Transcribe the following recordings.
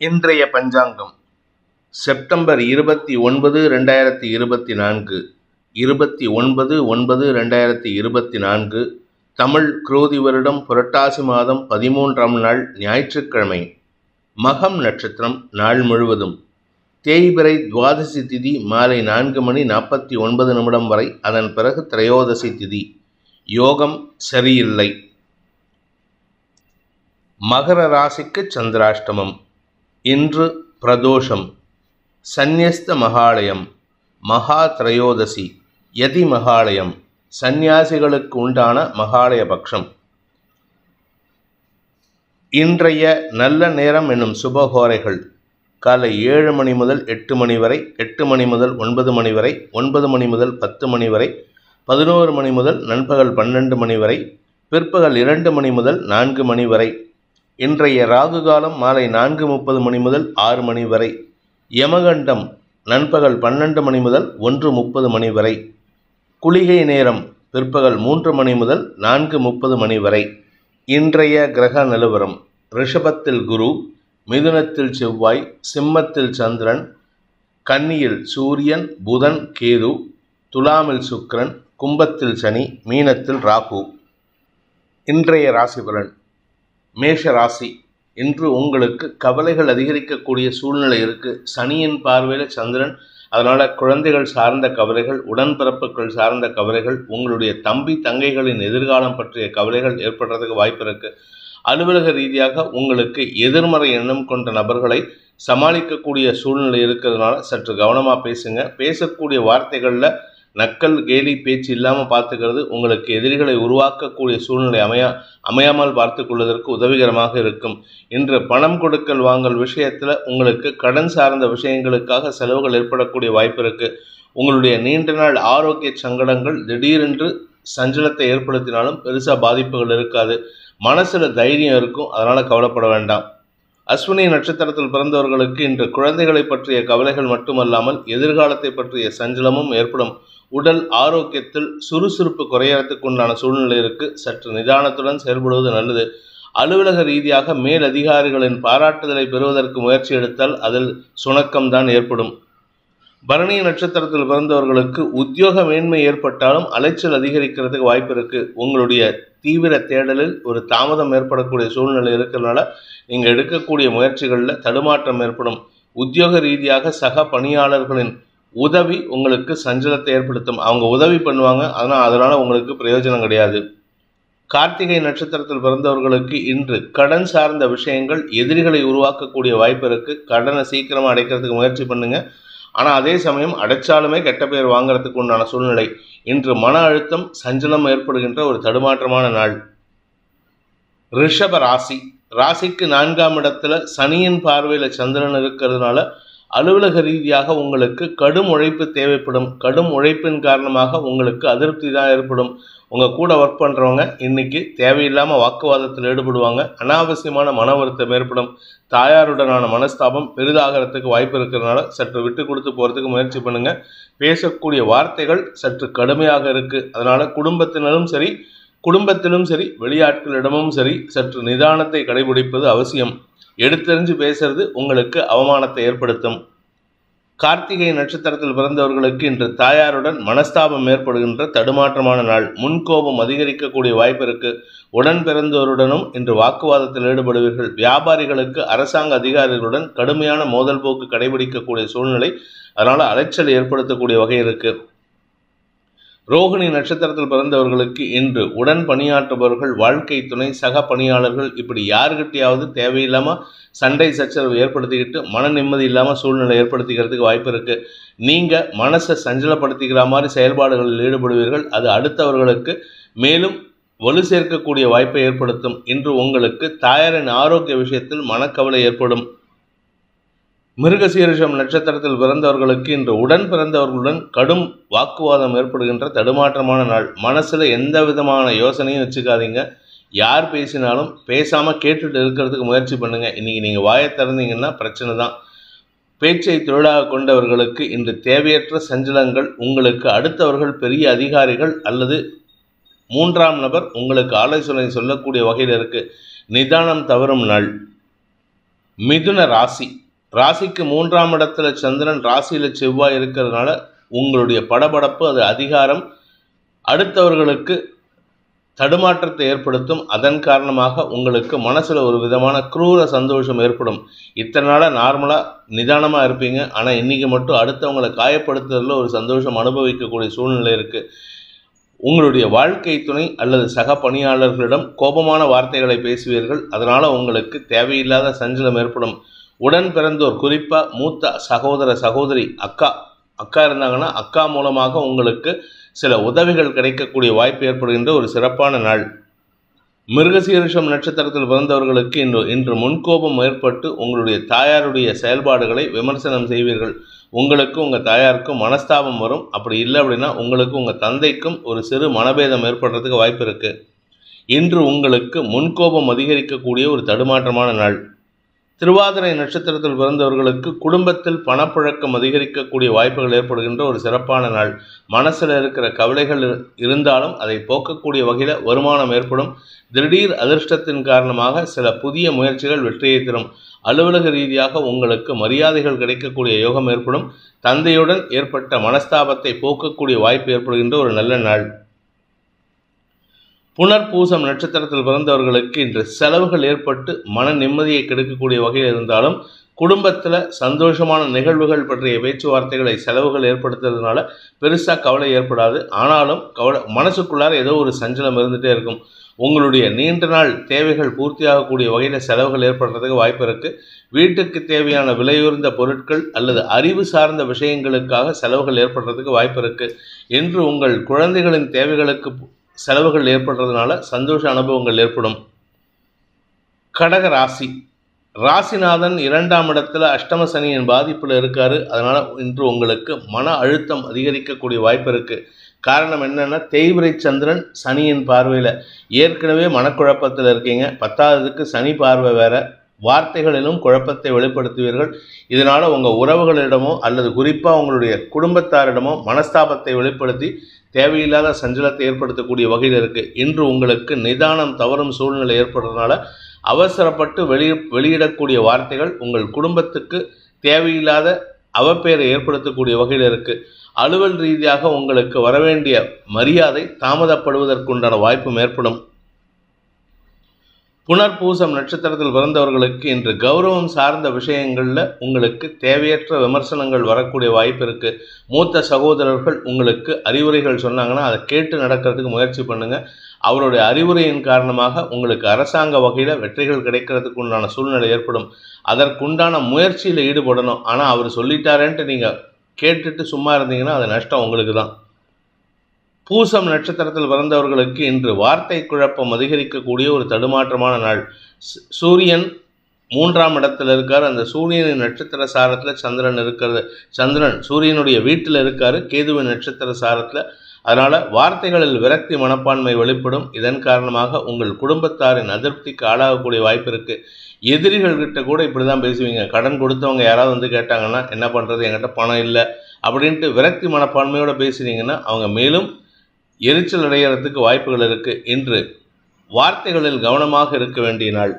இன்றைய பஞ்சாங்கம். செப்டம்பர் இருபத்தி ஒன்பது ரெண்டாயிரத்தி இருபத்தி நான்கு. இருபத்தி ஒன்பது ஒன்பது ரெண்டாயிரத்தி இருபத்தி நான்கு. தமிழ் குரோதி வருடம் புரட்டாசி மாதம் பதிமூன்றாம் நாள் ஞாயிற்றுக்கிழமை. மகம் நட்சத்திரம் நாள் முழுவதும். தேய்பிறை துவாதசி திதி மாலை நான்கு மணி நாற்பத்தி ஒன்பது நிமிடம் வரை அதன் பிறகு திரையோதசி திதி. யோகம் சரியில்லை. மகர ராசிக்கு சந்திராஷ்டமம். இன்று பிரதோஷம். சந்நியஸ்த மகாலயம் மகா திரையோதசி யதி மகாலயம் சந்நியாசிகளுக்கு உண்டான மகாலய பட்சம் இன்றைய நல்ல நேரம் என்னும் சுபகோரைகள் காலை ஏழு மணி முதல் எட்டு மணி வரை எட்டு மணி முதல் ஒன்பது மணி வரை ஒன்பது மணி முதல் பத்து மணி வரை பதினோரு மணி முதல் நண்பகல் பன்னெண்டு மணி வரை பிற்பகல் இரண்டு மணி முதல் நான்கு மணி வரை இன்றைய ராகு காலம் மாலை நான்கு முப்பது மணி முதல் ஆறு மணி வரை. யமகண்டம் நண்பகல் பன்னெண்டு மணி முதல் ஒன்று முப்பது மணி வரை. குளிகை நேரம் பிற்பகல் மூன்று மணி முதல் நான்கு முப்பது மணி வரை. இன்றைய கிரக நிலவரம் ரிஷபத்தில் குரு மிதுனத்தில் செவ்வாய் சிம்மத்தில் சந்திரன் கன்னியில் சூரியன் புதன் கேது துலாமில் சுக்ரன் கும்பத்தில் சனி மீனத்தில் ராகு. இன்றைய ராசி பலன் மேஷ ராசி இன்று உங்களுக்கு கவலைகள் அதிகரிக்கக்கூடிய சூழ்நிலை இருக்குது சனியின் பார்வையில் சந்திரன் அதனால் குழந்தைகள் சார்ந்த கவலைகள் உடன்பிறப்புகள் சார்ந்த கவலைகள் உங்களுடைய தம்பி தங்கைகளின் எதிர்காலம் பற்றிய கவலைகள் ஏற்படுறதுக்கு வாய்ப்பு இருக்குது அலுவலக ரீதியாக உங்களுக்கு எதிர்மறை எண்ணம் கொண்ட நபர்களை சமாளிக்கக்கூடிய சூழ்நிலை இருக்கிறதுனால சற்று கவனமாக பேசுங்க. பேசக்கூடிய வார்த்தைகளில் நக்கல் கேலி பேச்சு இல்லாமல் பார்த்துக்கிறது உங்களுக்கு எதிரிகளை உருவாக்கக்கூடிய சூழ்நிலை அமையா அமையாமல் பார்த்து கொள்வதற்கு உதவிகரமாக இருக்கும். இன்று பணம் கொடுக்கல் வாங்கல் விஷயத்தில் உங்களுக்கு கடன் சார்ந்த விஷயங்களுக்காக செலவுகள் ஏற்படக்கூடிய வாய்ப்பு இருக்குது உங்களுடைய நீண்ட நாள் ஆரோக்கிய சங்கடங்கள் திடீரென்று சஞ்சலத்தை ஏற்படுத்தினாலும் பெருசாக பாதிப்புகள் இருக்காது. மனசில் தைரியம் இருக்கும் அதனால் கவலைப்பட வேண்டாம். அஸ்வினி நட்சத்திரத்தில் பிறந்தவர்களுக்கு இன்று குழந்தைகளை பற்றிய கவலைகள் மட்டுமல்லாமல் எதிர்காலத்தை பற்றிய சஞ்சலமும் ஏற்படும். உடல் ஆரோக்கியத்தில் சுறுசுறுப்பு குறையறதுக்கு உண்டான சூழ்நிலை இருக்குது சற்று நிதானத்துடன் செயல்படுவது நல்லது. அலுவலக ரீதியாக மேல் அதிகாரிகளின் பாராட்டுதலை பெறுவதற்கு முயற்சி எடுத்தால் அதில் சுணக்கம்தான் ஏற்படும். பரணி நட்சத்திரத்தில் பிறந்தவர்களுக்கு உத்தியோக மேன்மை ஏற்பட்டாலும் அலைச்சல் அதிகரிக்கிறதுக்கு வாய்ப்பு இருக்கு. உங்களுடைய தீவிர தேடலில் ஒரு தாமதம் ஏற்படக்கூடிய சூழ்நிலை இருக்கிறதுனால நீங்கள் எடுக்கக்கூடிய முயற்சிகளில் தடுமாற்றம் ஏற்படும். உத்தியோக ரீதியாக சக பணியாளர்களின் உதவி உங்களுக்கு சஞ்சலத்தை ஏற்படுத்தும். அவங்க உதவி பண்ணுவாங்க ஆனால் அதனால் உங்களுக்கு பிரயோஜனம் கிடையாது. கார்த்திகை நட்சத்திரத்தில் பிறந்தவர்களுக்கு இன்று கடன் சார்ந்த விஷயங்கள் எதிரிகளை உருவாக்கக்கூடிய வாய்ப்பு இருக்குது கடனை சீக்கிரமாக அடைக்கிறதுக்கு முயற்சி பண்ணுங்கள் ஆனால் அதே சமயம் அடைச்சாலுமே கெட்ட பெயர் வாங்குறதுக்கு உண்டான சூழ்நிலை. இன்று மன அழுத்தம் சஞ்சலம் ஏற்படுகின்ற ஒரு தடுமாற்றமான நாள். ரிஷப ராசி. ராசிக்கு நான்காம் இடத்துல சனியின் பார்வையில் சந்திரன் இருக்கிறதுனால அலுவலக ரீதியாக உங்களுக்கு கடும் உழைப்பு தேவைப்படும். கடும் உழைப்பின் காரணமாக உங்களுக்கு அதிருப்தி தான் ஏற்படும். உங்கள் கூட ஒர்க் பண்ணுறவங்க இன்றைக்கி தேவையில்லாமல் வாக்குவாதத்தில் ஈடுபடுவாங்க. அனாவசியமான மன வருத்தம் ஏற்படும். தாயாருடனான மனஸ்தாபம் பெரிதாகிறதுக்கு வாய்ப்பு இருக்கிறதுனால சற்று விட்டு கொடுத்து போகிறதுக்கு முயற்சி பண்ணுங்கள் பேசக்கூடிய வார்த்தைகள் சற்று கடுமையாக இருக்குது அதனால் குடும்பத்தினரும் சரி குடும்பத்திலும் சரி வெளியாட்களிடமும் சரி சற்று நிதானத்தை கடைபிடிப்பது அவசியம். எடுத்தெறிஞ்சு பேசுறது உங்களுக்கு அவமானத்தை ஏற்படுத்தும். கார்த்திகை நட்சத்திரத்தில் பிறந்தவர்களுக்கு இன்று தாயாருடன் மனஸ்தாபம் ஏற்படுகின்ற தடுமாற்றமான நாள். முன்கோபம் அதிகரிக்கக்கூடிய வாய்ப்பு இருக்கு. உடன் பிறந்தவருடனும் இன்று வாக்குவாதத்தில் ஈடுபடுவீர்கள். வியாபாரிகளுக்கு அரசாங்க அதிகாரிகளுடன் கடுமையான மோதல் போக்கு கடைபிடிக்கக்கூடிய சூழ்நிலை அதனால் அலைச்சல் ஏற்படுத்தக்கூடிய வகை இருக்குது ரோகிணி நட்சத்திரத்தில் பிறந்தவர்களுக்கு இன்று உடன் பணியாற்றுபவர்கள் வாழ்க்கை துணை சக பணியாளர்கள் இப்படி யாருக்கிட்டையாவது தேவையில்லாமல் சண்டை சச்சரவு ஏற்படுத்திக்கிட்டு மன நிம்மதி இல்லாமல் சூழ்நிலை ஏற்படுத்திக்கிறதுக்கு வாய்ப்பு இருக்குது நீங்கள் மனசை சஞ்சலப்படுத்திக்கிற மாதிரி செயல்பாடுகளில் ஈடுபடுவீர்கள். அது அடுத்தவர்களுக்கு மேலும் வலு சேர்க்கக்கூடிய வாய்ப்பை ஏற்படுத்தும். இன்று உங்களுக்கு தாயாரின் ஆரோக்கிய விஷயத்தில் மனக்கவலை ஏற்படும். மிருகசீரிஷம் நட்சத்திரத்தில் பிறந்தவர்களுக்கு இன்று உடன் பிறந்தவர்களுடன் கடும் வாக்குவாதம் ஏற்படுகின்ற தடுமாற்றமான நாள். மனசில் எந்த விதமான யோசனையும் வச்சுக்காதீங்க. யார் பேசினாலும் பேசாமல் கேட்டுட்டு இருக்கிறதுக்கு முயற்சி பண்ணுங்கள் இன்றைக்கி நீங்கள் வாயை திறந்தீங்கன்னா பிரச்சனை தான். பேச்சை தொழிலாக கொண்டவர்களுக்கு இன்று தேவையற்ற சஞ்சலங்கள் உங்களுக்கு அடுத்தவர்கள் பெரிய அதிகாரிகள் அல்லது மூன்றாம் நபர் உங்களுக்கு ஆலோசனை சொல்லக்கூடிய வகையில் இருக்குது நிதானம் தவறும் நாள். மிதுன ராசி. ராசிக்கு மூன்றாம் இடத்துல சந்திரன் ராசியில் செவ்வாய் இருக்கிறதுனால உங்களுடைய படபடப்பு அது அதிகாரம் அடுத்தவர்களுக்கு தடுமாற்றத்தை ஏற்படுத்தும். அதன் காரணமாக உங்களுக்கு மனசில் ஒரு விதமான குரூர சந்தோஷம் ஏற்படும். இத்தனை நாளாக நார்மலாக நிதானமாக இருப்பீங்க. ஆனால் இன்றைக்கி மட்டும் அடுத்தவங்களை காயப்படுத்துறதுல ஒரு சந்தோஷம் அனுபவிக்கக்கூடிய சூழ்நிலை இருக்குது உங்களுடைய வாழ்க்கை துணை அல்லது சக பணியாளர்களிடம் கோபமான வார்த்தைகளை பேசுவீர்கள். அதனால் உங்களுக்கு தேவையில்லாத சஞ்சலம் ஏற்படும். உடன் பிறந்தோர் குறிப்பாக மூத்த சகோதர சகோதரி அக்கா. அக்கா இருந்தாங்கன்னா அக்கா மூலமாக உங்களுக்கு சில உதவிகள் கிடைக்கக்கூடிய வாய்ப்பு ஏற்படுகின்ற ஒரு சிறப்பான நாள். மிருகசீரிஷம் நட்சத்திரத்தில் பிறந்தவர்களுக்கு இன்று இன்று முன்கோபம் ஏற்பட்டு உங்களுடைய தாயாருடைய செயல்பாடுகளை விமர்சனம் செய்வீர்கள். உங்களுக்கு உங்கள் தாயாருக்கும் மனஸ்தாபம் வரும். அப்படி இல்லை அப்படின்னா உங்களுக்கு உங்கள் தந்தைக்கும் ஒரு சிறு மனபேதம் ஏற்படுறதுக்கு வாய்ப்பு இருக்குது இன்று உங்களுக்கு முன்கோபம் அதிகரிக்கக்கூடிய ஒரு தடுமாற்றமான நாள். திருவாதிரை நட்சத்திரத்தில் பிறந்தவர்களுக்கு குடும்பத்தில் பணப்புழக்கம் அதிகரிக்கக்கூடிய வாய்ப்புகள் ஏற்படுகின்ற ஒரு சிறப்பான நாள். மனசில் இருக்கிற கவலைகள் இருந்தாலும் அதை போக்கக்கூடிய வகையில் வருமானம் ஏற்படும். திடீர் அதிர்ஷ்டத்தின் காரணமாக சில புதிய முயற்சிகள் வெற்றியை தரும். அலுவலக ரீதியாக உங்களுக்கு மரியாதைகள் கிடைக்கக்கூடிய யோகம் ஏற்படும். தந்தையுடன் ஏற்பட்ட மனஸ்தாபத்தை போக்கக்கூடிய வாய்ப்பு ஏற்படுகின்ற ஒரு நல்ல நாள். புனர்பூசம் நட்சத்திரத்தில் பிறந்தவர்களுக்கு இன்று செலவுகள் ஏற்பட்டு மன நிம்மதியை கெடுக்கக்கூடிய வகையில் இருந்தாலும் குடும்பத்தில் சந்தோஷமான நிகழ்வுகள் பற்றிய பேச்சுவார்த்தைகளை செலவுகள் ஏற்படுத்துறதுனால பெருசாக கவலை ஏற்படாது. ஆனாலும் கவலை மனசுக்குள்ளார ஏதோ ஒரு சஞ்சலம் இருந்துகிட்டே இருக்கும். உங்களுடைய நீண்ட நாள் தேவைகள் பூர்த்தியாகக்கூடிய வகையில் செலவுகள் ஏற்படுறதுக்கு வாய்ப்பு இருக்குது வீட்டுக்கு தேவையான விலையுயர்ந்த பொருட்கள் அல்லது அறிவு சார்ந்த விஷயங்களுக்காக செலவுகள் ஏற்படுறதுக்கு வாய்ப்பு இருக்குது என்று உங்கள் குழந்தைகளின் தேவைகளுக்கு செலவுகள் ஏற்படுறதுனால சந்தோஷ அனுபவங்கள் ஏற்படும். கடக ராசி. ராசிநாதன் இரண்டாம் இடத்துல அஷ்டம சனியின் பாதிப்பில் இருக்காரு. அதனால் இன்று உங்களுக்கு மன அழுத்தம் அதிகரிக்கக்கூடிய வாய்ப்பு இருக்குது காரணம் என்னென்னா தேய்பிரை சந்திரன் சனியின் பார்வையில். ஏற்கனவே மனக்குழப்பத்தில் இருக்கீங்க. பத்தாவதுக்கு சனி பார்வை வேறு. வார்த்தைகளிலும் குழப்பத்தை வெளிப்படுத்துவீர்கள். இதனால் உங்கள் உறவுகளிடமோ அல்லது குறிப்பாக உங்களுடைய குடும்பத்தாரிடமோ மனஸ்தாபத்தை வெளிப்படுத்தி தேவையில்லாத சஞ்சலத்தை ஏற்படுத்தக்கூடிய வகையில் இருக்குது இன்று உங்களுக்கு நிதானம் தவறும் சூழ்நிலை ஏற்படுறதுனால அவசரப்பட்டு வெளி வெளியிடக்கூடிய வார்த்தைகள் உங்கள் குடும்பத்துக்கு தேவையில்லாத அவப்பெயரை ஏற்படுத்தக்கூடிய வகையில் இருக்குது அலுவல் ரீதியாக உங்களுக்கு வரவேண்டிய மரியாதை தாமதப்படுவதற்குண்டான வாய்ப்பும் ஏற்படும். புனர்பூசம் நட்சத்திரத்தில் பிறந்தவர்களுக்கு இன்று கௌரவம் சார்ந்த விஷயங்களில் உங்களுக்கு தேவையற்ற விமர்சனங்கள் வரக்கூடிய வாய்ப்பு இருக்குது மூத்த சகோதரர்கள் உங்களுக்கு அறிவுரைகள் சொன்னாங்கன்னா அதை கேட்டு நடக்கிறதுக்கு முயற்சி பண்ணுங்கள் அவருடைய அறிவுரையின் காரணமாக உங்களுக்கு அரசாங்க வகையில் வெற்றிகள் கிடைக்கிறதுக்கு உண்டான சூழ்நிலை ஏற்படும். அதற்குண்டான முயற்சியில் ஈடுபடணும். ஆனால் அவர் சொல்லிட்டாரேன்ட்டு நீங்கள் கேட்டுட்டு சும்மா இருந்தீங்கன்னா அது நஷ்டம் உங்களுக்கு தான் பூசம் நட்சத்திரத்தில் பிறந்தவர்களுக்கு இன்று வார்த்தை குழப்பம் அதிகரிக்கக்கூடிய ஒரு தடுமாற்றமான நாள். சூரியன் மூன்றாம் இடத்துல இருக்கார். அந்த சூரியனின் நட்சத்திர சாரத்தில் சந்திரன் இருக்கிறது. சந்திரன் சூரியனுடைய வீட்டில் இருக்கார். கேதுவின் நட்சத்திர சாரத்தில். அதனால் வார்த்தைகளில் விரக்தி மனப்பான்மை வெளிப்படும். இதன் காரணமாக உங்கள் குடும்பத்தாரின் அதிருப்திக்கு ஆளாகக்கூடிய வாய்ப்பு இருக்குது எதிரிகள்கிட்ட கூட இப்படி தான் பேசுவீங்க. கடன் கொடுத்தவங்க யாராவது வந்து கேட்டாங்கன்னா என்ன பண்ணுறது என்கிட்ட பணம் இல்லை. அப்படின்ட்டு விரக்தி மனப்பான்மையோடு பேசுனீங்கன்னா அவங்க மேலும் எரிச்சல் அடைகிறதுக்கு வாய்ப்புகள் இருக்குது இன்று வார்த்தைகளில் கவனமாக இருக்க வேண்டிய நாள்.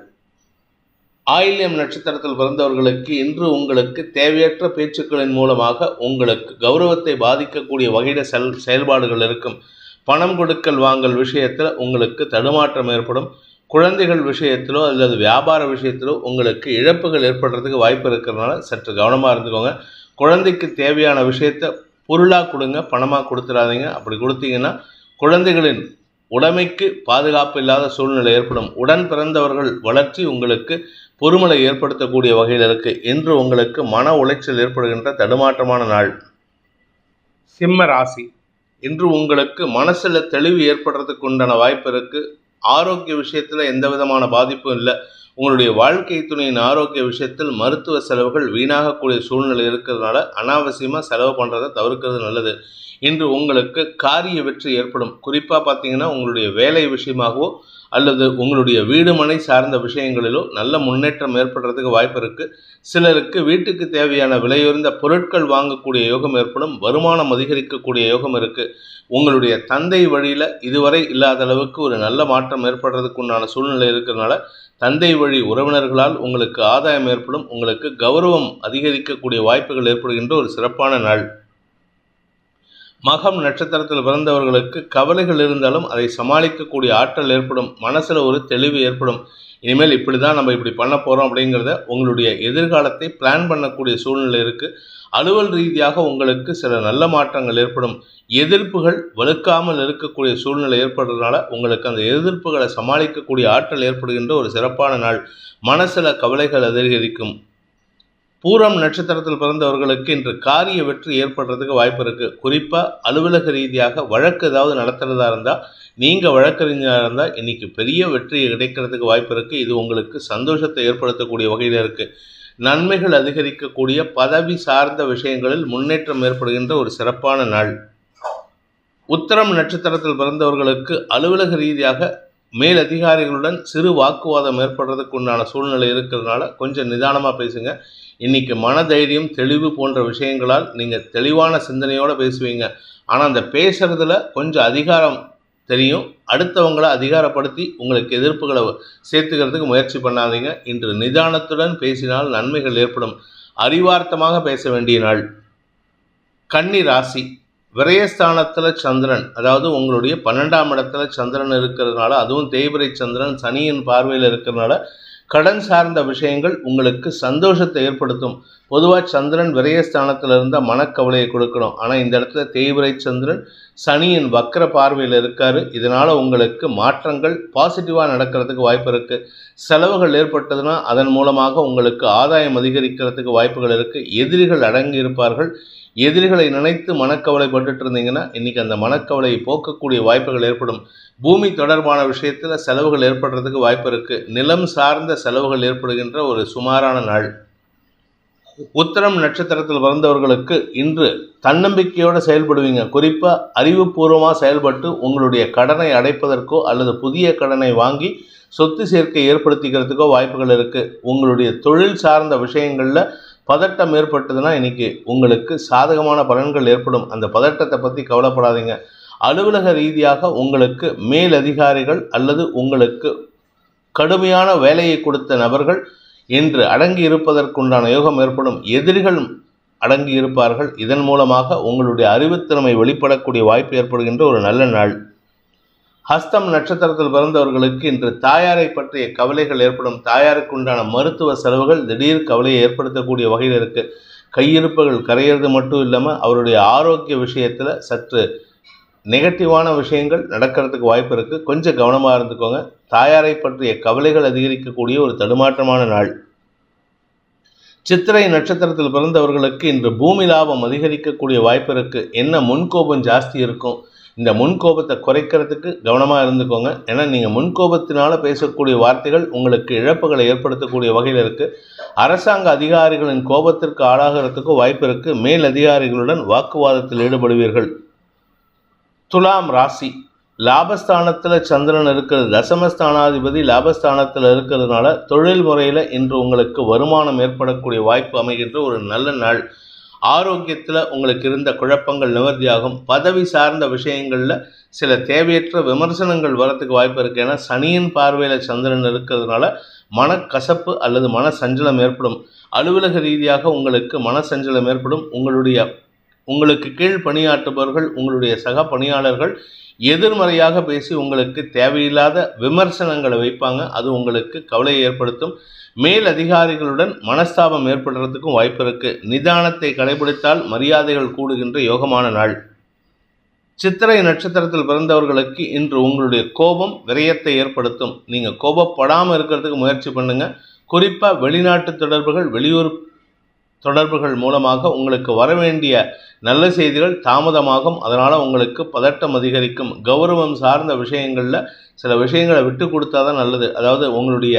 ஆயில்யம் நட்சத்திரத்தில் பிறந்தவர்களுக்கு இன்று உங்களுக்கு தேவையற்ற பேச்சுக்களின் மூலமாக உங்களுக்கு கௌரவத்தை பாதிக்கக்கூடிய வகையில செல் செயல்பாடுகள் இருக்கும். பணம் கொடுக்கல் வாங்கல் விஷயத்தில் உங்களுக்கு தடுமாற்றம் ஏற்படும். குழந்தைகள் விஷயத்திலோ அல்லது வியாபார விஷயத்திலோ உங்களுக்கு இழப்புகள் ஏற்படுறதுக்கு வாய்ப்பு இருக்கிறதுனால சற்று கவனமாக இருந்துக்கோங்க. குழந்தைக்கு தேவையான விஷயத்த பொருளாக கொடுங்க பணமாக கொடுத்துடாதீங்க அப்படி கொடுத்தீங்கன்னா குழந்தைகளின் உடைமைக்கு பாதுகாப்பு இல்லாத சூழ்நிலை ஏற்படும். உடன் பிறந்தவர்கள் வளர்ச்சி உங்களுக்கு பொறுமலை ஏற்படுத்தக்கூடிய வகையில் இருக்கு. இன்று உங்களுக்கு மன உளைச்சல் ஏற்படுகின்ற தடுமாற்றமான நாள். சிம்ம ராசி. இன்று உங்களுக்கு மனசில் தெளிவு ஏற்படுறதுக்கு உண்டான வாய்ப்பு இருக்கு. ஆரோக்கிய விஷயத்தில் எந்த விதமான பாதிப்பும் இல்லை. உங்களுடைய வாழ்க்கை துணையின் ஆரோக்கிய விஷயத்தில் மருத்துவ செலவுகள் வீணாகக்கூடிய சூழ்நிலை இருக்கிறதுனால அனாவசியமாக செலவு பண்ணுறதை தவிர்க்கிறது நல்லது. இன்று உங்களுக்கு காரிய வெற்றி ஏற்படும். குறிப்பாக பார்த்தீங்கன்னா உங்களுடைய வேலை விஷயமாகவோ அல்லது உங்களுடைய வீடு மனை சார்ந்த விஷயங்களிலோ நல்ல முன்னேற்றம் ஏற்படுறதுக்கு வாய்ப்பு இருக்குது சிலருக்கு வீட்டுக்கு தேவையான விலையுயர்ந்த பொருட்கள் வாங்கக்கூடிய யோகம் ஏற்படும் வருமானம் அதிகரிக்கக்கூடிய யோகம் இருக்குது உங்களுடைய தந்தை வழியில் இதுவரை இல்லாத அளவுக்கு ஒரு நல்ல மாற்றம் ஏற்படுறதுக்கு உண்டான சூழ்நிலை இருக்கிறதுனால தந்தை வழி வழி உறவினர்களால் உங்களுக்கு ஆதாயம் ஏற்படும் உங்களுக்கு கௌரவம் அதிகரிக்கக்கூடிய வாய்ப்புகள் ஏற்படுகின்ற ஒரு சிறப்பான நாள். மகம் நட்சத்திரத்தில் பிறந்தவர்களுக்கு கவலைகள் இருந்தாலும் அதை சமாளிக்கக்கூடிய ஆற்றல் ஏற்படும் மனசில் ஒரு தெளிவு ஏற்படும். இனிமேல் இப்படி தான் நம்ம இப்படி பண்ண போகிறோம் அப்படிங்கிறத உங்களுடைய எதிர்காலத்தை பிளான் பண்ணக்கூடிய சூழ்நிலை இருக்குது அலுவல் ரீதியாக உங்களுக்கு சில நல்ல மாற்றங்கள் ஏற்படும். எதிர்ப்புகள் வலுக்காமல் இருக்கக்கூடிய சூழ்நிலை ஏற்படுறதுனால உங்களுக்கு அந்த எதிர்ப்புகளை சமாளிக்கக்கூடிய ஆற்றல் ஏற்படுகின்ற ஒரு சிறப்பான நாள். மனசில் கவலைகள் அதிகரிக்கும். பூரம் நட்சத்திரத்தில் பிறந்தவர்களுக்கு இன்று காரிய வெற்றி ஏற்படுறதுக்கு வாய்ப்பு இருக்குது குறிப்பாக அலுவலக ரீதியாக வழக்கு ஏதாவது நடத்துகிறதா இருந்தால் நீங்கள் வழக்கறிஞராக இருந்தால் இன்றைக்கி பெரிய வெற்றி கிடைக்கிறதுக்கு வாய்ப்பு இருக்குது இது உங்களுக்கு சந்தோஷத்தை ஏற்படுத்தக்கூடிய வகையில் இருக்குது நன்மைகள் அதிகரிக்கக்கூடிய பதவி சார்ந்த விஷயங்களில் முன்னேற்றம் ஏற்படுகின்ற ஒரு சிறப்பான நாள். உத்தரம் நட்சத்திரத்தில் பிறந்தவர்களுக்கு அலுவலக ரீதியாக மேல் அதிகாரிகளுடன் சிறு வாக்குவாதம் ஏற்படுறதுக்கு உண்டான சூழ்நிலை இருக்கிறதுனால கொஞ்சம் நிதானமாக பேசுங்க. இன்றைக்கி மனதைரியம் தெளிவு போன்ற விஷயங்களால் நீங்கள் தெளிவான சிந்தனையோடு பேசுவீங்க. ஆனால் அந்த பேசுகிறதுல கொஞ்சம் அதிகாரம் தெரியும். அடுத்தவங்களை அதிகாரப்படுத்தி உங்களுக்கு எதிர்ப்புகளை சேர்த்துக்கிறதுக்கு முயற்சி பண்ணாதீங்க. இன்று நிதானத்துடன் பேசினால் நன்மைகள் ஏற்படும். அறிவார்த்தமாக பேச வேண்டிய நாள். கன்னி ராசி. விரயஸ்தானத்தில் சந்திரன் அதாவது உங்களுடைய பன்னெண்டாம் இடத்துல சந்திரன் இருக்கிறதுனால அதுவும் தேய்பிரை சந்திரன் சனியின் பார்வையில் இருக்கிறதுனால கடன் சார்ந்த விஷயங்கள் உங்களுக்கு சந்தோஷத்தை ஏற்படுத்தும். பொதுவாக சந்திரன் விரயஸ்தானத்தில் இருந்தால் மனக்கவலையை கொடுக்கணும். ஆனால் இந்த இடத்துல தேய்பிரை சந்திரன் சனியின் வக்கர பார்வையில் இருக்கார். இதனால் உங்களுக்கு மாற்றங்கள் பாசிட்டிவாக நடக்கிறதுக்கு வாய்ப்பு இருக்குது செலவுகள் ஏற்பட்டதுன்னா அதன் மூலமாக உங்களுக்கு ஆதாயம் அதிகரிக்கிறதுக்கு வாய்ப்புகள் இருக்குது எதிரிகள் அடங்கி இருப்பார்கள். எதிரிகளை நினைத்து மனக்கவலைப்பட்டுட்டு இருந்தீங்கன்னா இன்றைக்கி அந்த மனக்கவலையை போக்கக்கூடிய வாய்ப்புகள் ஏற்படும். பூமி தொடர்பான விஷயத்தில் செலவுகள் ஏற்படுறதுக்கு வாய்ப்பு இருக்குது நிலம் சார்ந்த செலவுகள் ஏற்படுகின்ற ஒரு சுமாரான நாள். உத்தரம் நட்சத்திரத்தில் பிறந்தவர்களுக்கு இன்று தன்னம்பிக்கையோடு செயல்படுவீங்க. குறிப்பாக அறிவுபூர்வமாக செயல்பட்டு உங்களுடைய கடனை அடைப்பதற்கோ அல்லது புதிய கடனை வாங்கி சொத்து சேர்க்கை ஏற்படுத்திக்கிறதுக்கோ வாய்ப்புகள் இருக்குது உங்களுடைய தொழில் சார்ந்த விஷயங்களில் பதட்டம் ஏற்பட்டதுன்னா இன்றைக்கி உங்களுக்கு சாதகமான பலன்கள் ஏற்படும். அந்த பதட்டத்தை பற்றி கவலைப்படாதீங்க. அலுவலக ரீதியாக உங்களுக்கு மேலதிகாரிகள் அல்லது உங்களுக்கு கடுமையான வேலையை கொடுத்த நபர்கள் இன்று அடங்கி இருப்பதற்குண்டான யோகம் ஏற்படும். எதிரிகள் அடங்கி இருப்பார்கள். இதன் மூலமாக உங்களுடைய அறிவுத்திறமை வெளிப்படக்கூடிய வாய்ப்பு ஏற்படுகின்ற ஒரு நல்ல நாள். ஹஸ்தம் நட்சத்திரத்தில் பிறந்தவர்களுக்கு இன்று தாயாரை பற்றிய கவலைகள் ஏற்படும். தாயாருக்கு உண்டான மருத்துவ செலவுகள் திடீர் கவலையை ஏற்படுத்தக்கூடிய வகையில் இருக்குது கையிருப்புகள் கரையிறது மட்டும் இல்லாமல் அவருடைய ஆரோக்கிய விஷயத்தில் சற்று நெகட்டிவான விஷயங்கள் நடக்கிறதுக்கு வாய்ப்பு இருக்குது கொஞ்சம் கவனமாக இருந்துக்கோங்க. தாயாரை பற்றிய கவலைகள் அதிகரிக்கக்கூடிய ஒரு தடுமாற்றமான நாள். சித்திரை நட்சத்திரத்தில் பிறந்தவர்களுக்கு இன்று பூமி லாபம் அதிகரிக்கக்கூடிய வாய்ப்பு இருக்குது என்ன முன்கோபம் ஜாஸ்தி இருக்கும். இந்த முன்கோபத்தை குறைக்கிறதுக்கு கவனமாக இருந்துக்கோங்க. ஏன்னா நீங்கள் முன்கோபத்தினால் பேசக்கூடிய வார்த்தைகள் உங்களுக்கு இழப்புகளை ஏற்படுத்தக்கூடிய வகையில் இருக்குது அரசாங்க அதிகாரிகளின் கோபத்திற்கு ஆளாகிறதுக்கும் வாய்ப்பு இருக்குது மேல் அதிகாரிகளுடன் வாக்குவாதத்தில் ஈடுபடுவீர்கள். துலாம் ராசி. லாபஸ்தானத்தில் சந்திரன் இருக்கிறது. தசமஸ்தானாதிபதி லாபஸ்தானத்தில் இருக்கிறதுனால தொழில் முறையில் இன்று உங்களுக்கு வருமானம் ஏற்படக்கூடிய வாய்ப்பு அமைகின்ற ஒரு நல்ல நாள். ஆரோக்கியத்தில் உங்களுக்கு இருந்த குழப்பங்கள் நிவர்த்தியாகும். பதவி சார்ந்த விஷயங்களில் சில தேவையற்ற விமர்சனங்கள் வரத்துக்கு வாய்ப்பு இருக்குது ஏன்னா சனியின் பார்வையில் சந்திரன் இருக்கிறதுனால மனக்கசப்பு அல்லது மன சஞ்சலம் ஏற்படும். அலுவலக ரீதியாக உங்களுக்கு மன சஞ்சலம் ஏற்படும். உங்களுடைய உங்களுக்கு கீழ் பணியாற்றுபவர்கள் உங்களுடைய சக பணியாளர்கள் எதிர்மறையாக பேசி உங்களுக்கு தேவையில்லாத விமர்சனங்களை வைப்பாங்க. அது உங்களுக்கு கவலையை ஏற்படுத்தும். மேல் அதிகாரிகளுடன் மனஸ்தாபம் ஏற்படுறதுக்கும் வாய்ப்பு இருக்குது நிதானத்தை கடைபிடித்தால் மரியாதைகள் கூடுகின்ற யோகமான நாள். சித்திரை நட்சத்திரத்தில் பிறந்தவர்களுக்கு இன்று உங்களுடைய கோபம் விரயத்தை ஏற்படுத்தும். நீங்கள் கோபப்படாமல் இருக்கிறதுக்கு முயற்சி பண்ணுங்கள் குறிப்பாக வெளிநாட்டு தொடர்புகள் வெளியூர் தொடர்புகள் மூலமாக உங்களுக்கு வரவேண்டிய நல்ல செய்திகள் தாமதமாகும். அதனால் உங்களுக்கு பதட்டம் அதிகரிக்கும். கௌரவம் சார்ந்த விஷயங்களில் சில விஷயங்களை விட்டு கொடுத்தா தான் நல்லது. அதாவது உங்களுடைய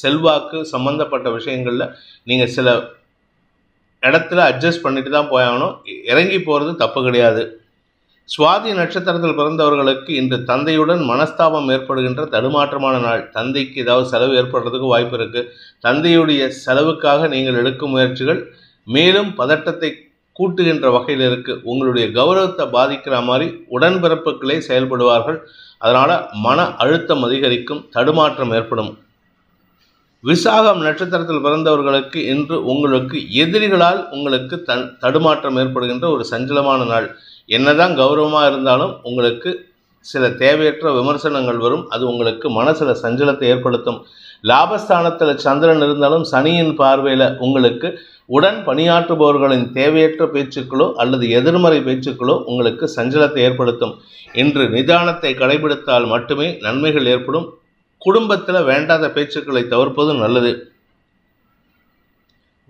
செல்வாக்கு சம்மந்தப்பட்ட விஷயங்களில் நீங்கள் சில இடத்துல அட்ஜஸ்ட் பண்ணிட்டு தான் போயாகணும் இறங்கி போகிறது தப்பு கிடையாது. சுவாதி நட்சத்திரத்தில் பிறந்தவர்களுக்கு இன்று தந்தையுடன் மனஸ்தாபம் ஏற்படுகின்ற தடுமாற்றமான நாள். தந்தைக்கு ஏதாவது செலவு ஏற்படுறதுக்கு வாய்ப்பு இருக்குது தந்தையுடைய செலவுக்காக நீங்கள் எடுக்கும் முயற்சிகள் மேலும் பதட்டத்தை கூட்டுகின்ற வகையில் இருக்குது உங்களுடைய கௌரவத்தை பாதிக்கிற மாதிரி உடன்பிறப்புகளே செயல்படுவார்கள். அதனால் மன அழுத்தம் அதிகரிக்கும் தடுமாற்றம் ஏற்படும். விசாகம் நட்சத்திரத்தில் பிறந்தவர்களுக்கு இன்று உங்களுக்கு எதிரிகளால் உங்களுக்கு தன் தடுமாற்றம் ஏற்படுகின்ற ஒரு சஞ்சலமான நாள். என்னதான் கௌரவமாக இருந்தாலும் உங்களுக்கு சில தேவையற்ற விமர்சனங்கள் வரும். அது உங்களுக்கு மனசில் சஞ்சலத்தை ஏற்படுத்தும். லாபஸ்தானத்தில் சந்திரன் இருந்தாலும் சனியின் பார்வையில் உங்களுக்கு உடன் பணியாற்றுபவர்களின் தேவையற்ற பேச்சுக்களோ அல்லது எதிர்மறை பேச்சுக்களோ உங்களுக்கு சஞ்சலத்தை ஏற்படுத்தும். இன்று நிதானத்தை கடைபிடித்தால் மட்டுமே நன்மைகள் ஏற்படும். குடும்பத்தில் வேண்டாத பேச்சுக்களை தவிர்ப்பதும் நல்லது.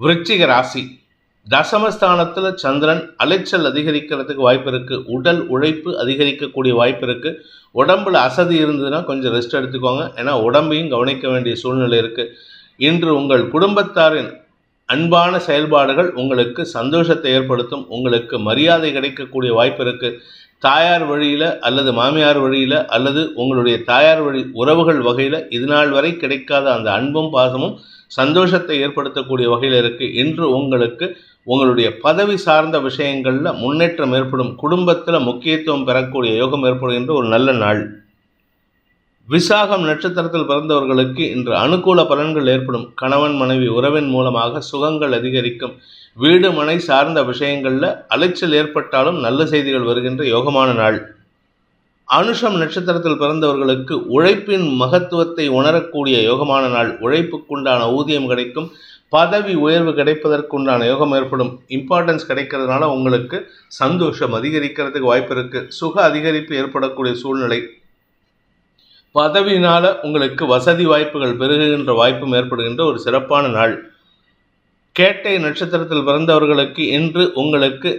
விருச்சிக ராசி. தசமஸ்தானத்தில் சந்திரன் அலைச்சல் அதிகரிக்கிறதுக்கு வாய்ப்பு இருக்குது உடல் உழைப்பு அதிகரிக்கக்கூடிய வாய்ப்பு இருக்குது உடம்புல அசதி இருந்ததுன்னா கொஞ்சம் ரெஸ்ட் எடுத்துக்கோங்க. ஏன்னா உடம்பையும் கவனிக்க வேண்டிய சூழ்நிலை இருக்குது இன்று உங்கள் குடும்பத்தாரின் அன்பான செயல்பாடுகள் உங்களுக்கு சந்தோஷத்தை ஏற்படுத்தும். உங்களுக்கு மரியாதை கிடைக்கக்கூடிய வாய்ப்பு இருக்குது தாயார் வழியில் அல்லது மாமியார் வழியில் அல்லது உங்களுடைய தாயார் வழி உறவுகள் வகையில் இதுநாள் வரை கிடைக்காத அந்த அன்பும் பாசமும் சந்தோஷத்தை ஏற்படுத்தக்கூடிய வகையில் இருக்குது இன்று உங்களுக்கு உங்களுடைய பதவி சார்ந்த விஷயங்களில் முன்னேற்றம் ஏற்படும் குடும்பத்தில் முக்கியத்துவம் பெறக்கூடிய யோகம் ஏற்படுகின்ற ஒரு நல்ல நாள். விசாகம் நட்சத்திரத்தில் பிறந்தவர்களுக்கு இன்று அனுகூல பலன்கள் ஏற்படும். கணவன் மனைவி உறவின் மூலமாக சுகங்கள் அதிகரிக்கும். வீடு மனை சார்ந்த விஷயங்களில் அலைச்சல் ஏற்பட்டாலும் நல்ல செய்திகள் வருகின்ற யோகமான நாள். அனுஷம் நட்சத்திரத்தில் பிறந்தவர்களுக்கு உழைப்பின் மகத்துவத்தை உணரக்கூடிய யோகமான நாள். உழைப்புக்குண்டான ஊதியம் கிடைக்கும். பதவி உயர்வு கிடைப்பதற்குண்டான யோகம் ஏற்படும் இம்பார்ட்டன்ஸ் கிடைக்கிறதுனால உங்களுக்கு சந்தோஷம் அதிகரிக்கிறதுக்கு வாய்ப்பு இருக்குது சுக அதிகரிப்பு ஏற்படக்கூடிய சூழ்நிலை. பதவியினால் உங்களுக்கு வசதி வாய்ப்புகள் பெருகுகின்ற வாய்ப்பும் ஏற்படுகின்ற ஒரு சிறப்பான நாள். கேட்டை நட்சத்திரத்தில் பிறந்தவர்களுக்கு இன்று உங்களுக்கு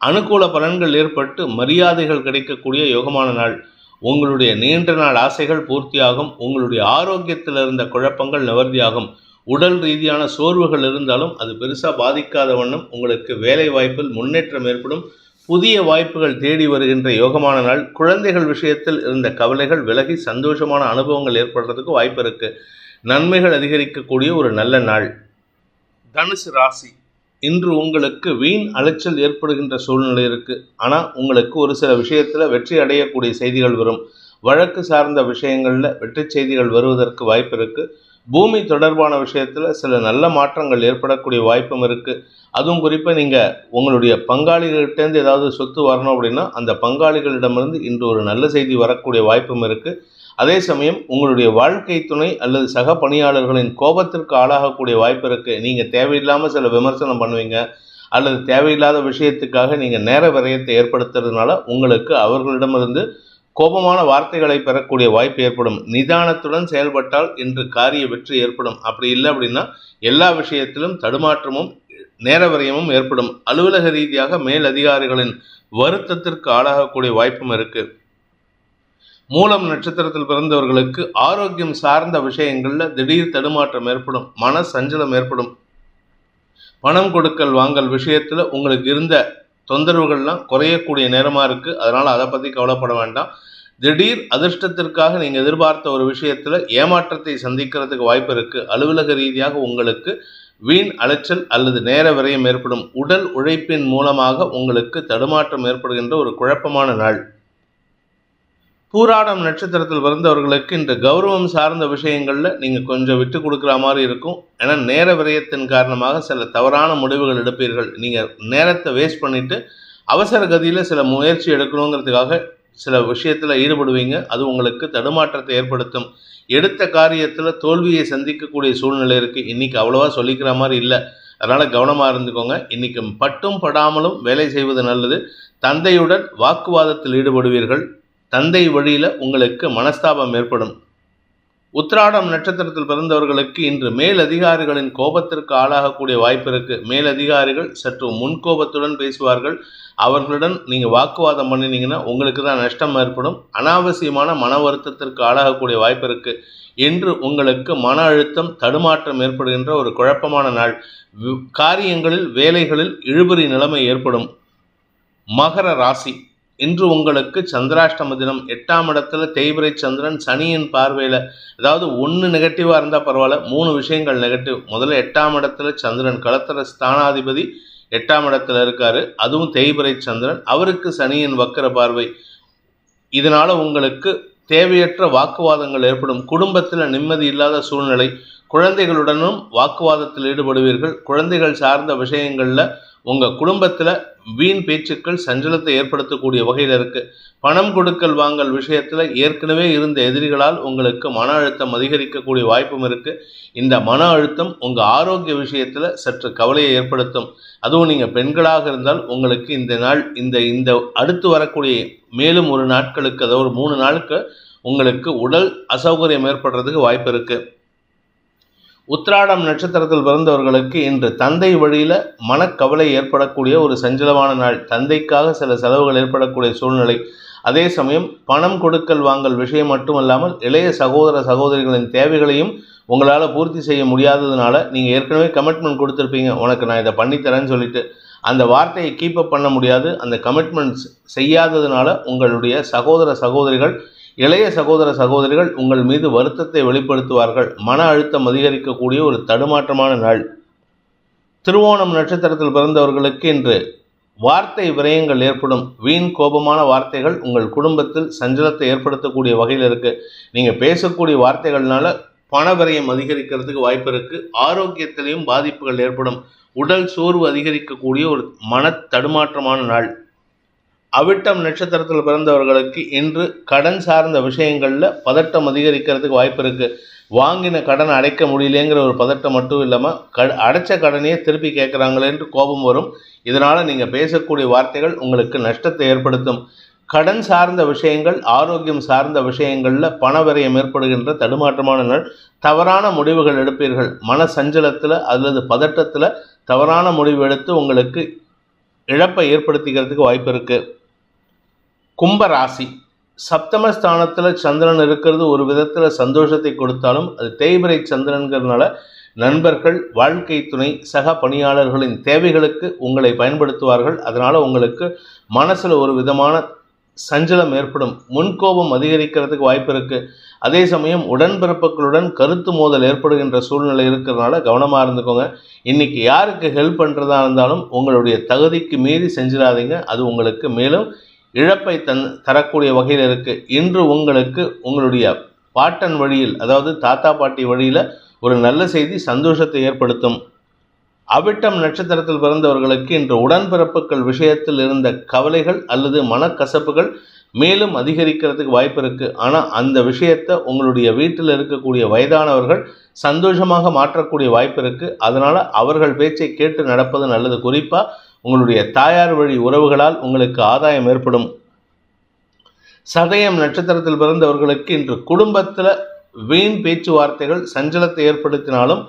அனுகூல பலன்கள் ஏற்பட்டு மரியாதைகள் கிடைக்கக்கூடிய யோகமான நாள். உங்களுடைய நீண்ட நாள் ஆசைகள் பூர்த்தியாகும். உங்களுடைய ஆரோக்கியத்தில் இருந்த குழப்பங்கள் நிவர்த்தியாகும். உடல் ரீதியான சோர்வுகள் இருந்தாலும் அது பெருசாக பாதிக்காத வண்ணம் உங்களுக்கு வேலை வாய்ப்பில் முன்னேற்றம் ஏற்படும். புதிய வாய்ப்புகள் தேடி வருகின்ற யோகமான நாள். குழந்தைகள் விஷயத்தில் இருந்த கவலைகள் விலகி சந்தோஷமான அனுபவங்கள் ஏற்படுறதுக்கு வாய்ப்பு இருக்குது நன்மைகள் அதிகரிக்கக்கூடிய ஒரு நல்ல நாள். தனுசு ராசி. இன்று உங்களுக்கு வீண் அலைச்சல் ஏற்படுகின்ற சூழ்நிலை இருக்குது ஆனால் உங்களுக்கு ஒரு சில விஷயத்தில் வெற்றி அடையக்கூடிய செய்திகள் வரும். வழக்கு சார்ந்த விஷயங்களில் வெற்றி செய்திகள் வருவதற்கு வாய்ப்பு இருக்குது பூமி தொடர்பான விஷயத்தில் சில நல்ல மாற்றங்கள் ஏற்படக்கூடிய வாய்ப்பும் இருக்குது அதுவும் குறிப்பாக நீங்கள் உங்களுடைய பங்காளிகள்கிட்டேருந்து ஏதாவது சொத்து வரணும் அப்படின்னா அந்த பங்காளிகளிடமிருந்து இன்று ஒரு நல்ல செய்தி வரக்கூடிய வாய்ப்பும் இருக்குது அதே சமயம் உங்களுடைய வாழ்க்கை துணை அல்லது சக பணியாளர்களின் கோபத்திற்கு ஆளாகக்கூடிய வாய்ப்பு இருக்குது நீங்கள் தேவையில்லாமல் சில விமர்சனம் பண்ணுவீங்க. அல்லது தேவையில்லாத விஷயத்துக்காக நீங்கள் நேர விரயத்தை ஏற்படுத்துறதுனால உங்களுக்கு அவர்களிடமிருந்து கோபமான வார்த்தைகளை பெறக்கூடிய வாய்ப்பு ஏற்படும். நிதானத்துடன் செயல்பட்டால் இன்று காரிய வெற்றி ஏற்படும். அப்படி இல்லை அப்படின்னா எல்லா விஷயத்திலும் தடுமாற்றமும் நேர விரயமும் ஏற்படும். அலுவலக ரீதியாக மேல் அதிகாரிகளின் வருத்தத்திற்கு ஆளாகக்கூடிய வாய்ப்பும் இருக்குது மூலம் நட்சத்திரத்தில் பிறந்தவர்களுக்கு ஆரோக்கியம் சார்ந்த விஷயங்களில் திடீர் தடுமாற்றம் ஏற்படும். மன சஞ்சலம் ஏற்படும். பணம் கொடுக்கல் வாங்கல் விஷயத்தில் உங்களுக்கு இருந்த தொந்தரவுகள்லாம் குறையக்கூடிய நேரமாக இருக்குது அதனால் அதை பற்றி கவலைப்பட வேண்டாம். திடீர் அதிர்ஷ்டத்திற்காக நீங்கள் எதிர்பார்த்த ஒரு விஷயத்தில் ஏமாற்றத்தை சந்திக்கிறதுக்கு வாய்ப்பு இருக்குது அலுவலக ரீதியாக உங்களுக்கு வீண் அலைச்சல் அல்லது நேர விரயம் ஏற்படும். உடல் உழைப்பின் மூலமாக உங்களுக்கு தடுமாற்றம் ஏற்படுகின்ற ஒரு குழப்பமான நாள். பூராடம் நட்சத்திரத்தில் பிறந்தவர்களுக்கு இந்த கௌரவம் சார்ந்த விஷயங்களில் நீங்கள் கொஞ்சம் விட்டு கொடுக்குற மாதிரி இருக்கும். ஏன்னா நேர விரயத்தின் காரணமாக சில தவறான முடிவுகள் எடுப்பீர்கள். நீங்கள் நேரத்தை வேஸ்ட் பண்ணிவிட்டு அவசர கதியில் சில முயற்சி எடுக்கணுங்கிறதுக்காக சில விஷயத்தில் ஈடுபடுவீங்க. அது உங்களுக்கு தடுமாற்றத்தை ஏற்படுத்தும். எடுத்த காரியத்தில் தோல்வியை சந்திக்கக்கூடிய சூழ்நிலை இருக்குது இன்றைக்கி அவ்வளோவா சொல்லிக்கிற மாதிரி இல்லை. அதனால் கவனமாக இருந்துக்கோங்க. இன்றைக்கும் பட்டும் படாமலும் வேலை செய்வது நல்லது. தந்தையுடன் வாக்குவாதத்தில் ஈடுபடுவீர்கள். தந்தை வழியில் உங்களுக்கு மனஸ்தாபம் ஏற்படும். உத்திராடம் நட்சத்திரத்தில் பிறந்தவர்களுக்கு இன்று மேலதிகாரிகளின் கோபத்திற்கு ஆளாகக்கூடிய வாய்ப்பு இருக்கு. மேலதிகாரிகள் சற்று முன்கோபத்துடன் பேசுவார்கள். அவர்களுடன் நீங்கள் வாக்குவாதம் பண்ணினீங்கன்னா உங்களுக்கு தான் நஷ்டம் ஏற்படும். அனாவசியமான மன வருத்தத்திற்கு ஆளாகக்கூடிய வாய்ப்பு இருக்கு. என்று உங்களுக்கு மன அழுத்தம் தடுமாற்றம் ஏற்படுகின்ற ஒரு குழப்பமான நாள். காரியங்களில் வேலைகளில் இழுபறி நிலைமை ஏற்படும். மகர ராசி. இன்று உங்களுக்கு சந்திராஷ்டம தினம் எட்டாம் இடத்துல தேய்பிரை சந்திரன் சனியின் பார்வையில் அதாவது ஒன்று நெகட்டிவாக இருந்தால் பரவாயில்ல மூணு விஷயங்கள் நெகட்டிவ் முதல்ல எட்டாம் இடத்துல சந்திரன் களத்திர ஸ்தானாதிபதி எட்டாம் இடத்துல இருக்காரு. அதுவும் தேய்பிரை சந்திரன் அவருக்கு சனியின் வக்கர பார்வை. இதனால் உங்களுக்கு தேவையற்ற வாக்குவாதங்கள் ஏற்படும். குடும்பத்தில் நிம்மதி இல்லாத சூழ்நிலை குழந்தைகளுடனும் வாக்குவாதத்தில் ஈடுபடுவீர்கள். குழந்தைகள் சார்ந்த விஷயங்களில் உங்கள் குடும்பத்தில் வீண் பேச்சுக்கள் சஞ்சலத்தை ஏற்படுத்தக்கூடிய வகையில் இருக்குது பணம் கொடுக்கல் வாங்கல் விஷயத்தில் ஏற்கனவே இருந்த எதிரிகளால் உங்களுக்கு மன அழுத்தம் அதிகரிக்கக்கூடிய வாய்ப்பும் இருக்குது இந்த மன அழுத்தம் உங்கள் ஆரோக்கிய விஷயத்தில் சற்று கவலையை ஏற்படுத்தும். அதுவும் நீங்கள் பெண்களாக இருந்தால் உங்களுக்கு இந்த நாள் இந்த இந்த அடுத்து வரக்கூடிய மேலும் ஒரு நாட்களுக்கு அதாவது ஒரு மூணு நாளுக்கு உங்களுக்கு உடல் அசௌகரியம் ஏற்படுறதுக்கு வாய்ப்பு இருக்குது உத்ராடம் நட்சத்திரத்தில் பிறந்தவர்களுக்கு இன்று தந்தை வழியில் மனக்கவலை ஏற்படக்கூடிய ஒரு சஞ்சலமான நாள். தந்தைக்காக சில செலவுகள் ஏற்படக்கூடிய சூழ்நிலை. அதே சமயம் பணம் கொடுக்கல் வாங்கல் விஷயம் மட்டுமல்லாமல் இளைய சகோதர சகோதரிகளின் தேவைகளையும் உங்களால் பூர்த்தி செய்ய முடியாததுனால நீங்கள் ஏற்கனவே கமிட்மெண்ட் கொடுத்துருப்பீங்க. உனக்கு நான் இதை பண்ணித்தரேன்னு சொல்லிட்டு. அந்த வார்த்தையை கீப்பப் பண்ண முடியாது. அந்த கமிட்மெண்ட்ஸ் செய்யாததுனால உங்களுடைய சகோதர சகோதரிகள் இளைய சகோதர சகோதரிகள் உங்கள் மீது வருத்தத்தை வெளிப்படுத்துவார்கள். மன அழுத்தம் அதிகரிக்கக்கூடிய ஒரு தடுமாற்றமான நாள். திருவோணம் நட்சத்திரத்தில் பிறந்தவர்களுக்கு இன்று வார்த்தை விரயங்கள் ஏற்படும். வீண் கோபமான வார்த்தைகள் உங்கள் குடும்பத்தில் சஞ்சலத்தை ஏற்படுத்தக்கூடிய வகையில் இருக்குது நீங்கள் பேசக்கூடிய வார்த்தைகள்னால பண விரயம் அதிகரிக்கிறதுக்கு வாய்ப்பு இருக்குது ஆரோக்கியத்திலையும் பாதிப்புகள் ஏற்படும். உடல் சோர்வு அதிகரிக்கக்கூடிய ஒரு மன தடுமாற்றமான நாள். அவிட்டம் நட்சத்திரத்தில் பிறந்தவர்களுக்கு இன்று கடன் சார்ந்த விஷயங்களில் பதட்டம் அதிகரிக்கிறதுக்கு வாய்ப்பு இருக்குது வாங்கின கடனை அடைக்க முடியலேங்கிற ஒரு பதட்டம் மட்டும் இல்லாமல் க அடைச்ச கடனையே திருப்பி கேட்குறாங்களேன்று கோபம் வரும். இதனால் நீங்கள் பேசக்கூடிய வார்த்தைகள் உங்களுக்கு நஷ்டத்தை ஏற்படுத்தும். கடன் சார்ந்த விஷயங்கள் ஆரோக்கியம் சார்ந்த விஷயங்களில் பண ஏற்படுகின்ற தடுமாற்றமான நாள். தவறான முடிவுகள் எடுப்பீர்கள். மன சஞ்சலத்தில் அல்லது பதட்டத்தில் தவறான முடிவு எடுத்து உங்களுக்கு இழப்பை ஏற்படுத்திக்கிறதுக்கு வாய்ப்பு இருக்குது கும்பராசி. சப்தமஸ்தானத்தில் சந்திரன் இருக்கிறது ஒரு விதத்தில் சந்தோஷத்தை கொடுத்தாலும் அது தேய்பிரை சந்திரன்கிறதுனால நண்பர்கள் வாழ்க்கை துணை சக பணியாளர்களின் தேவைகளுக்கு உங்களை பயன்படுத்துவார்கள். அதனால் உங்களுக்கு மனசில் ஒரு விதமான சஞ்சலம் ஏற்படும். முன்கோபம் அதிகரிக்கிறதுக்கு வாய்ப்பு இருக்குது அதே சமயம் உடன்பிறப்புகளுடன் கருத்து மோதல் ஏற்படுகின்ற சூழ்நிலை இருக்கிறதுனால கவனமாக இருந்துக்கோங்க. இன்றைக்கி யாருக்கு ஹெல்ப் பண்ணுறதா இருந்தாலும் உங்களுடைய தகுதிக்கு மீறி செஞ்சிடாதீங்க. அது உங்களுக்கு மேலும் இழப்பை தன் தரக்கூடிய வகையில் இருக்குது இன்று உங்களுக்கு உங்களுடைய பாட்டன் வழியில் அதாவது தாத்தா பாட்டி வழியில் ஒரு நல்ல செய்தி சந்தோஷத்தை ஏற்படுத்தும். அவிட்டம் நட்சத்திரத்தில் பிறந்தவர்களுக்கு இன்று உடன்பிறப்புகள் விஷயத்தில் இருந்த கவலைகள் அல்லது மனக்கசப்புகள் மேலும் அதிகரிக்கிறதுக்கு வாய்ப்பு இருக்குது ஆனால் அந்த விஷயத்தை உங்களுடைய வீட்டில் இருக்கக்கூடிய வயதானவர்கள் சந்தோஷமாக மாற்றக்கூடிய வாய்ப்பு இருக்குது அதனால் அவர்கள் பேச்சை கேட்டு நடப்பது நல்லது. குறிப்பாக உங்களுடைய தாயார் வழி உறவுகளால் உங்களுக்கு ஆதாயம் ஏற்படும். சதயம் நட்சத்திரத்தில் பிறந்தவர்களுக்கு இன்று குடும்பத்தில் வீண் பேச்சுவார்த்தைகள் சஞ்சலத்தை ஏற்படுத்தினாலும்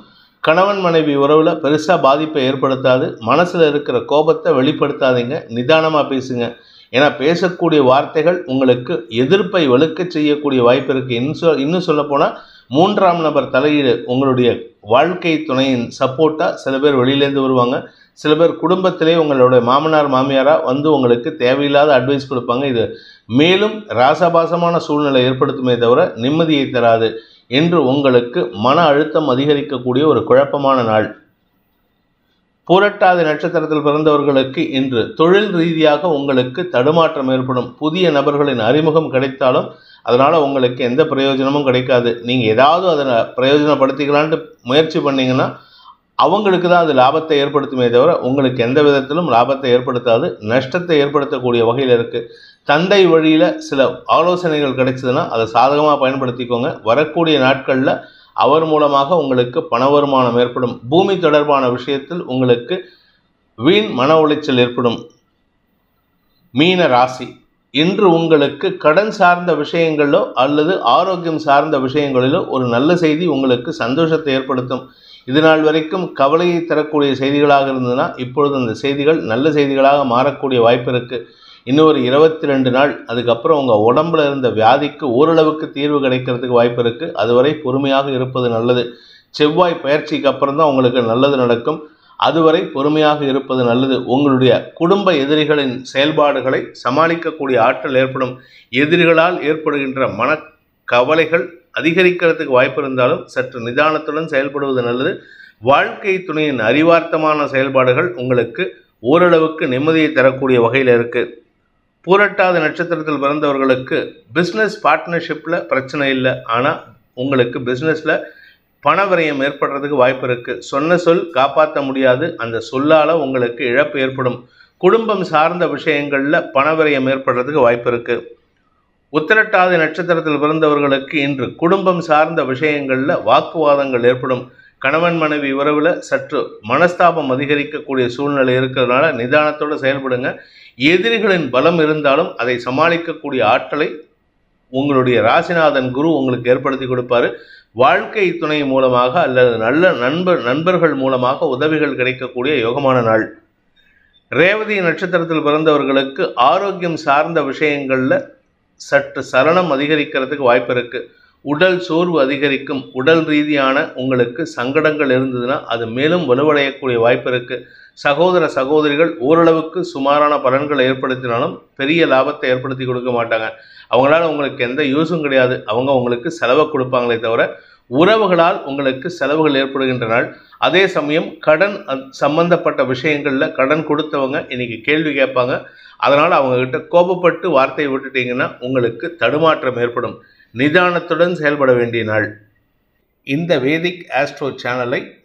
கணவன் மனைவி உறவில் பெருசாக பாதிப்பை ஏற்படுத்தாது. மனசில் இருக்கிற கோபத்தை வெளிப்படுத்தாதீங்க. நிதானமாக பேசுங்க. ஏன்னா பேசக்கூடிய வார்த்தைகள் உங்களுக்கு எதிர்ப்பை வலுக்க செய்யக்கூடிய வாய்ப்பு இருக்குது இன்னும் சொ இன்னும் சொல்லப்போனால் மூன்றாம் நபர் தலையீடு உங்களுடைய வாழ்க்கை துணையின் சப்போர்ட்டாக சில பேர் வெளியிலேருந்து வருவாங்க. சில பேர் குடும்பத்திலே உங்களுடைய மாமனார் மாமியாராக வந்து உங்களுக்கு தேவையில்லாத அட்வைஸ் கொடுப்பாங்க. இது மேலும் ராசபாசமான சூழ்நிலை ஏற்படுத்துமே தவிர நிம்மதியை தராது என்று உங்களுக்கு மன அழுத்தம் அதிகரிக்கக்கூடிய ஒரு குழப்பமான நாள். பூரட்டாதி நட்சத்திரத்தில் பிறந்தவர்களுக்கு இன்று தொழில் ரீதியாக உங்களுக்கு தடுமாற்றம் ஏற்படும். புதிய நபர்களின் அறிமுகம் கிடைத்தாலும் அதனால் உங்களுக்கு எந்த பிரயோஜனமும் கிடைக்காது. நீங்கள் ஏதாவது அதை பிரயோஜனப்படுத்திக்கலான்ட்டு முயற்சி பண்ணிங்கன்னா அவங்களுக்கு தான் அது லாபத்தை ஏற்படுத்துமே தவிர உங்களுக்கு எந்த விதத்திலும் லாபத்தை ஏற்படுத்தாது. நஷ்டத்தை ஏற்படுத்தக்கூடிய வகையில் இருக்குது தந்தை வழியில் சில ஆலோசனைகள் கிடைச்சதுன்னா அதை சாதகமாக பயன்படுத்திக்கோங்க. வரக்கூடிய நாட்களில் அவர் மூலமாக உங்களுக்கு பண வருமானம் ஏற்படும். பூமி தொடர்பான விஷயத்தில் உங்களுக்கு வீண் மன உளைச்சல் ஏற்படும். மீன ராசி. இன்று உங்களுக்கு கடன் சார்ந்த விஷயங்களோ அல்லது ஆரோக்கியம் சார்ந்த விஷயங்களிலோ ஒரு நல்ல செய்தி உங்களுக்கு சந்தோஷத்தை ஏற்படுத்தும். இது நாள் வரைக்கும் கவலையை தரக்கூடிய செய்திகளாக இருந்ததுன்னா இப்பொழுது அந்த செய்திகள் நல்ல செய்திகளாக மாறக்கூடிய வாய்ப்பு இருக்குது இன்னும் ஒரு இருபத்தி ரெண்டு நாள் அதுக்கப்புறம் உங்கள் உடம்புல இருந்த வியாதிக்கு ஓரளவுக்கு தீர்வு கிடைக்கிறதுக்கு வாய்ப்பு இருக்குது அதுவரை பொறுமையாக இருப்பது நல்லது. செவ்வாய் பயிற்சிக்கு அப்புறம் தான் உங்களுக்கு நல்லது நடக்கும். அதுவரை பொறுமையாக இருப்பது நல்லது. உங்களுடைய குடும்ப எதிரிகளின் செயல்பாடுகளை சமாளிக்கக்கூடிய ஆற்றல் ஏற்படும். எதிரிகளால் ஏற்படுகின்ற மன கவலைகள் அதிகரிக்கிறதுக்கு வாய்ப்பு இருந்தாலும் சற்று நிதானத்துடன் செயல்படுவது நல்லது. வாழ்க்கை துணையின் அறிவார்த்தமான செயல்பாடுகள் உங்களுக்கு ஓரளவுக்கு நிம்மதியை தரக்கூடிய வகையில் இருக்குது பூரட்டாத நட்சத்திரத்தில் பிறந்தவர்களுக்கு பிஸ்னஸ் பார்ட்னர்ஷிப்பில் பிரச்சனை இல்லை. ஆனால் உங்களுக்கு பிஸ்னஸில் பணவிரயம் ஏற்படுறதுக்கு வாய்ப்பு இருக்குது சொன்ன சொல் காப்பாற்ற முடியாது. அந்த சொல்லால் உங்களுக்கு இழப்பு ஏற்படும். குடும்பம் சார்ந்த விஷயங்களில் பணவிரயம் ஏற்படுறதுக்கு வாய்ப்பு இருக்குது உத்திரட்டாதி நட்சத்திரத்தில் பிறந்தவர்களுக்கு இன்று குடும்பம் சார்ந்த விஷயங்களில் வாக்குவாதங்கள் ஏற்படும். கணவன் மனைவி உறவில் சற்று மனஸ்தாபம் அதிகரிக்கக்கூடிய சூழ்நிலை இருக்கிறதுனால நிதானத்தோடு செயல்படுங்க. எதிரிகளின் பலம் இருந்தாலும் அதை சமாளிக்கக்கூடிய ஆற்றலை உங்களுடைய ராசிநாதன் குரு உங்களுக்கு ஏற்படுத்தி கொடுப்பாரு. வாழ்க்கை துணை மூலமாக அல்லது நல்ல நண்பர் நண்பர்கள் மூலமாக உதவிகள் கிடைக்கக்கூடிய யோகமான நாள். ரேவதி நட்சத்திரத்தில் பிறந்தவர்களுக்கு ஆரோக்கியம் சார்ந்த விஷயங்களில் சற்று சலனம் அதிகரிக்கிறதுக்கு வாய்ப்பு இருக்குது உடல் சோர்வு அதிகரிக்கும். உடல் ரீதியான உங்களுக்கு சங்கடங்கள் இருந்ததுன்னா அது மேலும் வலுவடையக்கூடிய வாய்ப்பு இருக்குது சகோதர சகோதரிகள் ஓரளவுக்கு சுமாரான பலன்களை ஏற்படுத்தினாலும் பெரிய லாபத்தை ஏற்படுத்தி கொடுக்க மாட்டாங்க. அவங்களால உங்களுக்கு எந்த யூஸும் கிடையாது. அவங்க உங்களுக்கு செலவை கொடுப்பாங்களே தவிர உறவுகளால் உங்களுக்கு செலவுகள் ஏற்படுகின்ற நாள் அதே சமயம் கடன் சம்பந்தப்பட்ட விஷயங்களில் கடன் கொடுத்தவங்க இன்னைக்கு கேள்வி கேட்பாங்க. அதனால் அவங்கக்கிட்ட கோபப்பட்டு வார்த்தையை விட்டுட்டீங்கன்னா உங்களுக்கு தடுமாற்றம் ஏற்படும். நிதானத்துடன் செயல்பட வேண்டிய நாள். இந்த வேதிக் ஆஸ்ட்ரோ சேனலை